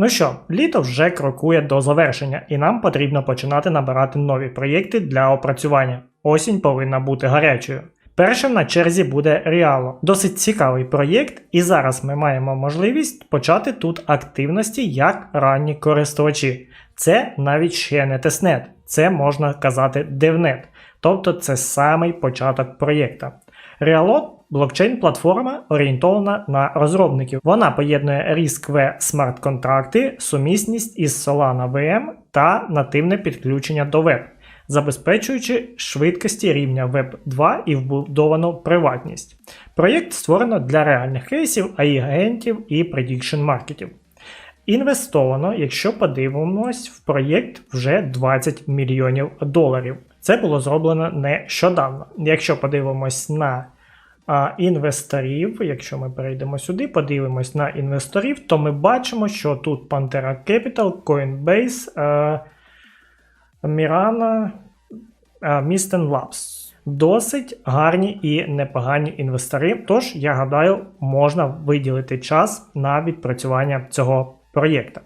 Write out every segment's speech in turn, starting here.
Ну що, літо вже крокує до завершення, і нам потрібно починати набирати нові проєкти для опрацювання. Осінь повинна бути гарячою. Першим на черзі буде Realo. Досить цікавий проєкт, і зараз ми маємо можливість почати тут активності як ранні користувачі. Це навіть ще не тестнет, це можна казати девнет, тобто це самий початок проєкта. Realo – блокчейн-платформа, орієнтована на розробників. Вона поєднує RISC-V смарт-контракти, сумісність із Solana VM та нативне підключення до веб, забезпечуючи швидкості рівня Web 2 і вбудовану приватність. Проєкт створено для реальних кейсів, AI-агентів і prediction маркетів. Інвестовано, якщо подивимось, в проєкт вже 20 мільйонів доларів. Це було зроблено нещодавно. Якщо подивимось на інвесторів, якщо ми перейдемо сюди, подивимось на інвесторів, то ми бачимо, що тут Pantera Capital, Coinbase, е, Mirana, е, Misten Labs. Досить гарні і непогані інвестори. Тож, я гадаю, можна виділити час на відпрацювання цього проєкта.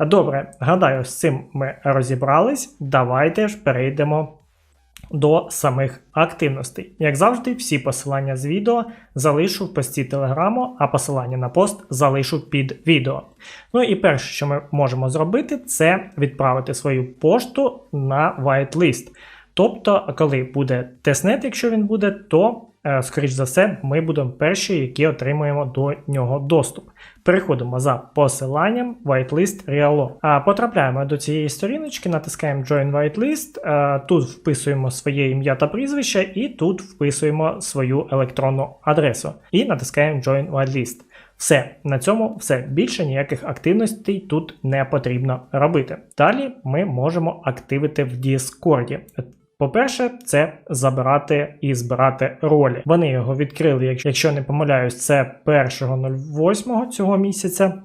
Добре, гадаю, з цим ми розібрались. Давайте ж перейдемо до самих активностей. Як завжди, всі посилання з відео залишу в пості телеграму, а посилання на пост залишу під відео. Ну і перше, що ми можемо зробити, це відправити свою пошту на whitelist. Тобто, коли буде тестнет, якщо він буде, то, скоріш за все, ми будемо перші, які отримуємо до нього доступ. Переходимо за посиланням whitelist Realo. А потрапляємо до цієї сторіночки, натискаємо Join Whitelist, е, тут вписуємо своє ім'я та прізвище, і тут вписуємо свою електронну адресу. І натискаємо Join Whitelist. Все, на цьому все. Більше ніяких активностей тут не потрібно робити. Далі ми можемо активити в Discord. По-перше, це забирати і збирати ролі. Вони його відкрили, якщо не помиляюсь, це 1.08 цього місяця.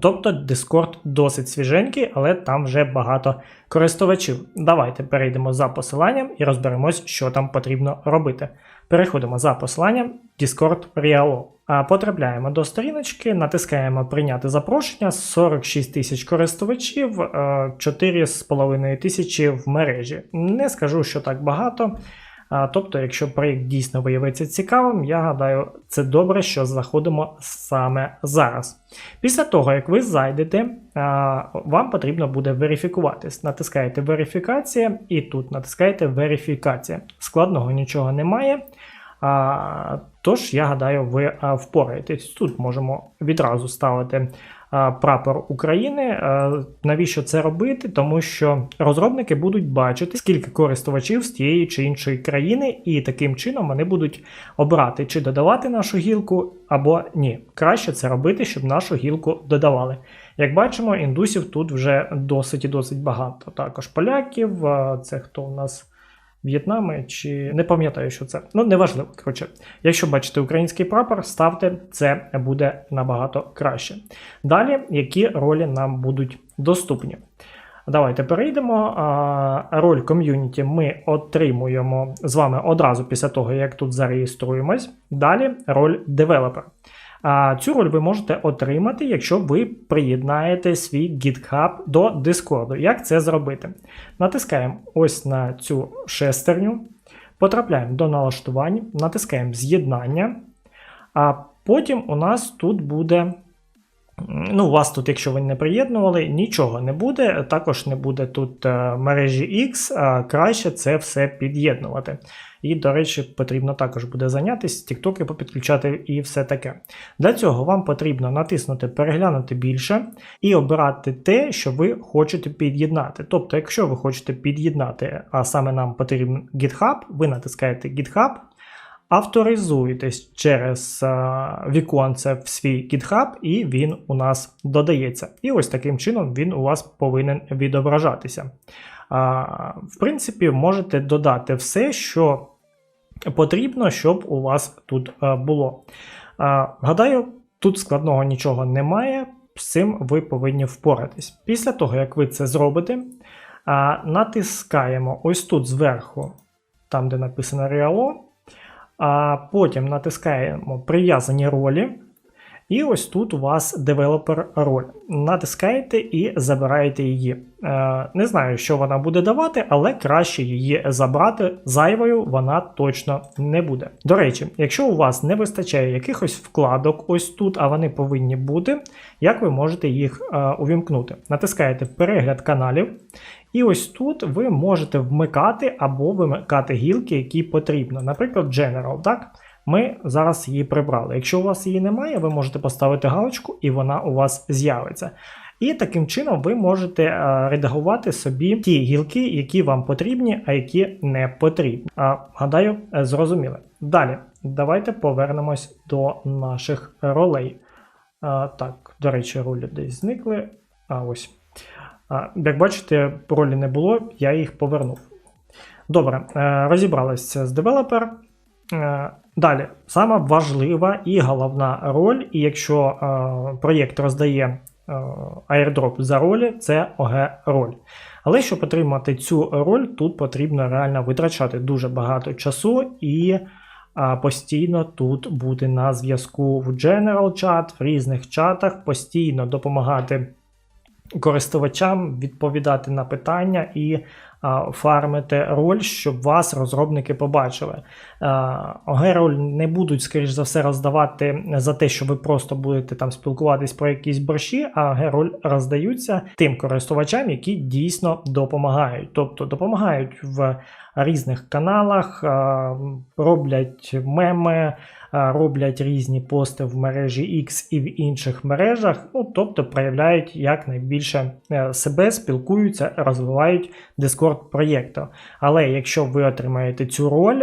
Тобто Discord досить свіженький, але там вже багато користувачів. Давайте перейдемо за посиланням і розберемось, що там потрібно робити. Переходимо за посиланням Discord Realo. А потрапляємо до сторіночки, натискаємо Прийняти запрошення 46 тисяч користувачів, 4,5 тисячі в мережі. Не скажу, що так багато. Тобто, якщо проєкт дійсно виявиться цікавим, я гадаю, це добре, що заходимо саме зараз. Після того, як ви зайдете, вам потрібно буде верифікуватись. Натискаєте верифікація і тут натискаєте верифікація. Складного нічого немає. Тож, я гадаю, ви впораєтесь. Тут можемо відразу ставити прапор України. Навіщо це робити? Тому що розробники будуть бачити, скільки користувачів з тієї чи іншої країни, і таким чином вони будуть обрати, чи додавати нашу гілку або ні. Краще це робити, щоб нашу гілку додавали. Як бачимо, індусів тут вже досить і досить багато. Також поляків, це хто у нас. В'єтнами чи не пам'ятаю, що це. Ну, неважливо. Коротше, якщо бачите український прапор, ставте, це буде набагато краще. Далі, які ролі нам будуть доступні? Давайте перейдемо. Роль ком'юніті ми отримуємо з вами одразу після того, як тут зареєструємось. Далі роль девелопер. А Цю роль ви можете отримати, якщо ви приєднаєте свій GitHub до Discord. Як це зробити? Натискаємо ось на цю шестерню, потрапляємо до налаштувань, натискаємо з'єднання, а потім у нас тут буде. Ну, у вас тут, якщо ви не приєднували, нічого не буде. Також не буде тут е, мережі X, а краще це все під'єднувати. І, до речі, потрібно також буде зайнятися, тіктоки попідключати і все таке. Для цього вам потрібно натиснути Переглянути більше і обирати те, що ви хочете під'єднати. Тобто, якщо ви хочете під'єднати, а саме нам потрібен GitHub, ви натискаєте GitHub. Авторизуєтесь через е, віконце в свій GitHub, і він у нас додається. І ось таким чином він у вас повинен відображатися. А, В принципі, можете додати все, що потрібно, щоб у вас тут е, було. Гадаю, тут складного нічого немає. З цим ви повинні впоратись. Після того, як ви це зробите, натискаємо ось тут зверху, там де написано Realo, а потім натискаємо прив'язані ролі. І ось тут у вас девелопер роль. Натискаєте і забираєте її. Е, не знаю, що вона буде давати, але краще її забрати. Зайвою вона точно не буде. До речі, якщо у вас не вистачає якихось вкладок ось тут, а вони повинні бути, як ви можете їх е, увімкнути? Натискаєте перегляд каналів. І ось тут ви можете вмикати або вимикати гілки, які потрібно. Наприклад, General. так? Ми зараз її прибрали. Якщо у вас її немає, ви можете поставити галочку, і вона у вас з'явиться. І таким чином ви можете редагувати собі ті гілки, які вам потрібні, а які не потрібні. А, Гадаю, е, зрозуміли. Далі, давайте повернемось до наших ролей. А, Так, до речі, ролі десь зникли. А ось. Як бачите, ролі не було, я їх повернув. Добре, е, розібралися з девелопер. Е, Далі, сама важлива і головна роль, і якщо е, проєкт роздає airdrop за ролі, це OG-роль. Але щоб отримати цю роль, тут потрібно реально витрачати дуже багато часу і постійно тут бути на зв'язку в General Chat, в різних чатах, постійно допомагати користувачам відповідати на питання і фармити роль, щоб вас розробники побачили. Героль не будуть, скоріш за все, роздавати за те, що ви просто будете там спілкуватись про якісь борщі, а героль роздаються тим користувачам, які дійсно допомагають. Тобто допомагають в різних каналах, роблять меми роблять різні пости в мережі X і в інших мережах, ну тобто проявляють якнайбільше е, себе, спілкуються, розвивають Discord проєкту. Але якщо ви отримаєте цю роль,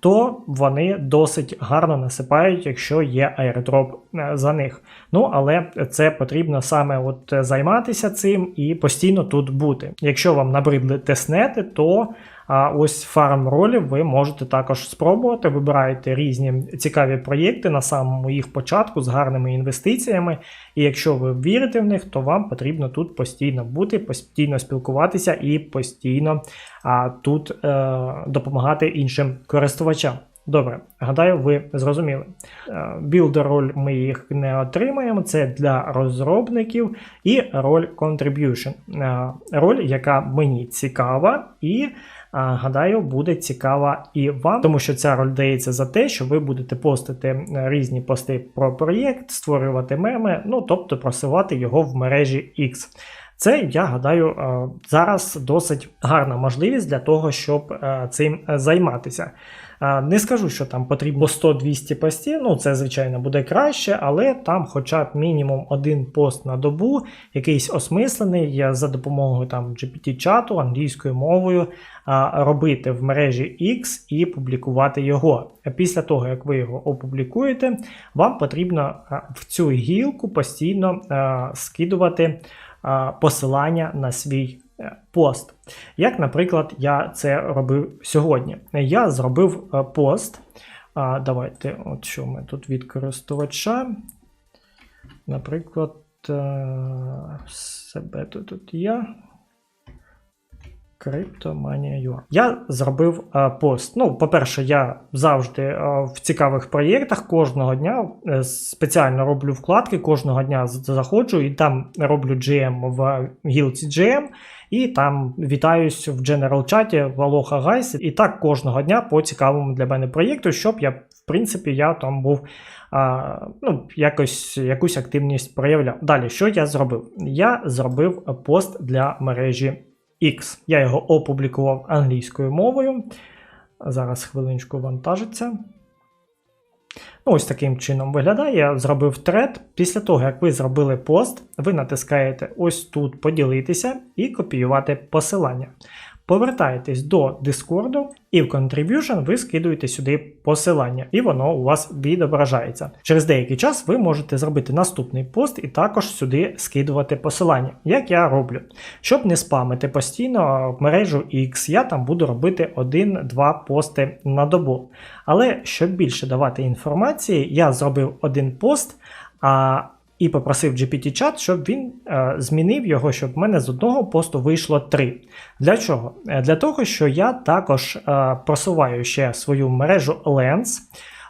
то вони досить гарно насипають, якщо є airdrop е, за них. Ну, але це потрібно саме от займатися цим і постійно тут бути. Якщо вам набридли тестнети, то а ось фарм ролів ви можете також спробувати. Вибираєте різні цікаві проєкти на самому їх початку з гарними інвестиціями. І якщо ви вірите в них, то вам потрібно тут постійно бути, постійно спілкуватися і постійно а, тут е, допомагати іншим користувачам. Добре, гадаю, ви зрозуміли. Білдер роль ми їх не отримаємо, це для розробників, і роль Contribution. Е, роль, яка мені цікава, і гадаю, буде цікава і вам, тому що ця роль дається за те, що ви будете постити е, різні пости про проєкт, створювати меми, ну тобто просувати його в мережі X. Це, я гадаю, е, зараз досить гарна можливість для того, щоб е, цим займатися. Не скажу, що там потрібно 100-200 постів, ну це, звичайно, буде краще, але там хоча б мінімум один пост на добу, якийсь осмислений за допомогою там GPT-чату англійською мовою робити в мережі X і публікувати його. Після того, як ви його опублікуєте, вам потрібно в цю гілку постійно скидувати посилання на свій пост. Як, наприклад, я це робив сьогодні. Я зробив е, пост. Давайте, от що ми тут від користувача. Наприклад, е, себе тут я. Криптоманія.ua. Я зробив а, пост. Ну, по-перше, я завжди а, в цікавих проєктах кожного дня а, спеціально роблю вкладки, кожного дня заходжу і там роблю GM в гілці GM, і там вітаюсь в General чаті в Aloha Guys. І так кожного дня по цікавому для мене проєкту, щоб я, в принципі, я там був а, ну, якось якусь активність проявляв. Далі, що я зробив? Я зробив пост для мережі. X. Я його опублікував англійською мовою. Зараз хвилиночку вантажиться. Ну, Ось таким чином виглядає. Я зробив тред. Після того, як ви зробили пост, ви натискаєте ось тут поділитися і копіювати посилання. Повертаєтесь до Discord і в Contribution ви скидуєте сюди посилання, і воно у вас відображається. Через деякий час ви можете зробити наступний пост і також сюди скидувати посилання, як я роблю. Щоб не спамити постійно мережу X, я там буду робити один-два пости на добу. Але щоб більше давати інформації, я зробив один пост. А і попросив GPT-чат, щоб він е, змінив його, щоб в мене з одного посту вийшло три. Для чого? Е, Для того, що я також е, просуваю ще свою мережу Lens.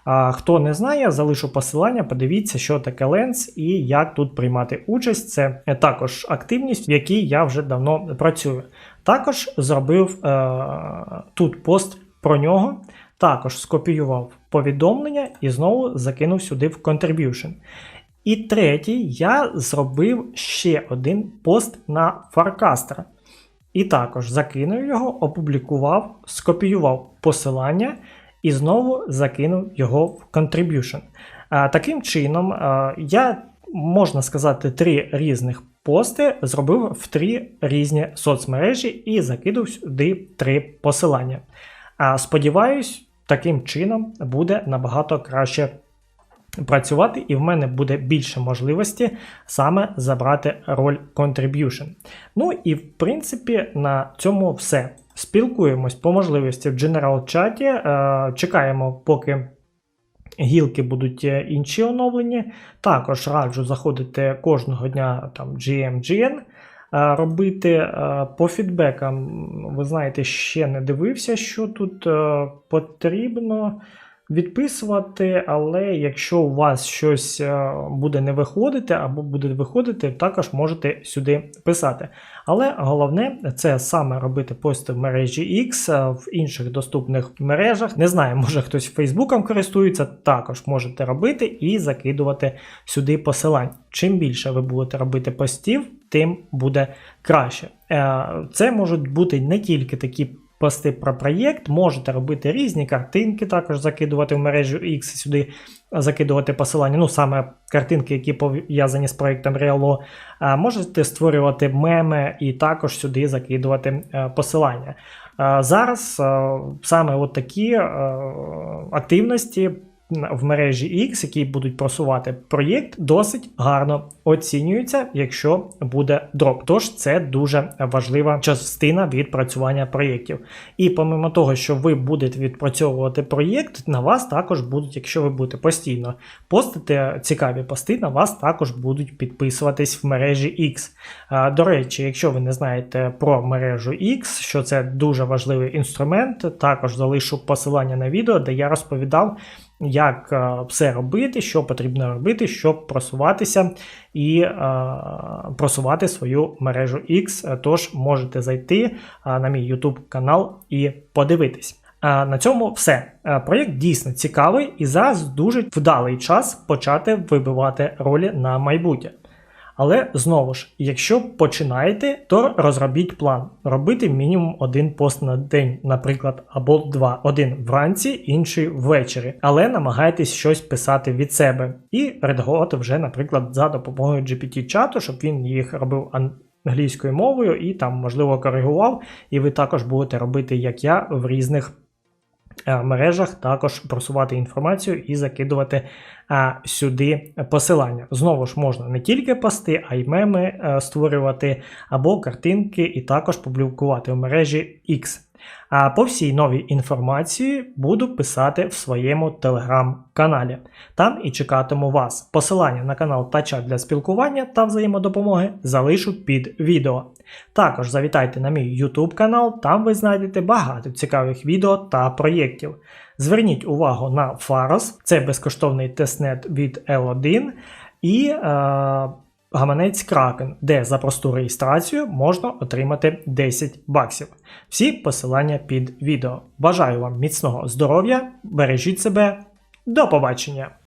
А хто не знає, залишу посилання, подивіться, що таке Lens і як тут приймати участь. Це також активність, в якій я вже давно працюю. Також зробив е, тут пост про нього, також скопіював повідомлення і знову закинув сюди в Contribution. І третій, я зробив ще один пост на Farcaster. І також закинув його, опублікував, скопіював посилання і знову закинув його в Contribution. Таким чином, я, можна сказати, три різних пости зробив в три різні соцмережі і закинув сюди три посилання. А, сподіваюсь, таким чином буде набагато краще працювати, і в мене буде більше можливості саме забрати роль Contribution. Ну і в принципі на цьому все. Спілкуємось по можливості в General чаті. Е, чекаємо, поки гілки будуть е, інші оновлені. Також раджу заходити кожного дня там GMGN. е, Робити по фідбекам, ви знаєте, ще не дивився, що тут потрібно відписувати, але якщо у вас щось е, буде не виходити або буде виходити, також можете сюди писати. Але головне це саме робити пости в мережі X, е, в інших доступних мережах. Не знаю, може хтось Фейсбуком користується, також можете робити і закидувати сюди посилань. Чим більше ви будете робити постів, тим буде краще. Е, Це можуть бути не тільки такі пости про проєкт, можете робити різні картинки, також закидувати в мережу X і сюди закидувати посилання. Ну, саме картинки, які пов'язані з проєктом Realo. Можете створювати меми і також сюди закидувати е, посилання. Зараз е, саме от такі е, активності в мережі X, які будуть просувати проєкт, досить гарно оцінюються, якщо буде дроп. Тож це дуже важлива частина відпрацювання проєктів. І помимо того, що ви будете відпрацьовувати проєкт, на вас також будуть, якщо ви будете постійно постити цікаві пости, на вас також будуть підписуватись в мережі X. До речі, якщо ви не знаєте про мережу X, що це дуже важливий інструмент, також залишу посилання на відео, де я розповідав як е, все робити, що потрібно робити, щоб просуватися і е, просувати свою мережу X. Тож можете зайти е, на мій YouTube канал і подивитись. На цьому все. Проєкт дійсно цікавий і зараз дуже вдалий час почати вибивати ролі на майбутнє. Але знову ж, якщо починаєте, то розробіть план. Робити мінімум один пост на день, наприклад, або два. Один вранці, інший ввечері. Але намагайтесь щось писати від себе і редагувати вже, наприклад, за допомогою GPT-чату, щоб він їх робив англійською мовою і там, можливо, коригував. І ви також будете робити, як я, в різних. Е, Мережах також просувати інформацію і закидувати а, сюди посилання. Знову ж можна не тільки пости, а й меми е, створювати або картинки, і також публікувати в мережі X. А по всій новій інформації буду писати в своєму телеграм-каналі. Там і чекатиму вас. Посилання на канал та чат для спілкування та взаємодопомоги залишу під відео. Також завітайте на мій YouTube канал, там ви знайдете багато цікавих відео та проєктів. Зверніть увагу на Faros, це безкоштовний тестнет від L1 і е, гаманець Kraken, де за просту реєстрацію можна отримати 10 баксів. Всі посилання під відео. Бажаю вам міцного здоров'я, бережіть себе, до побачення!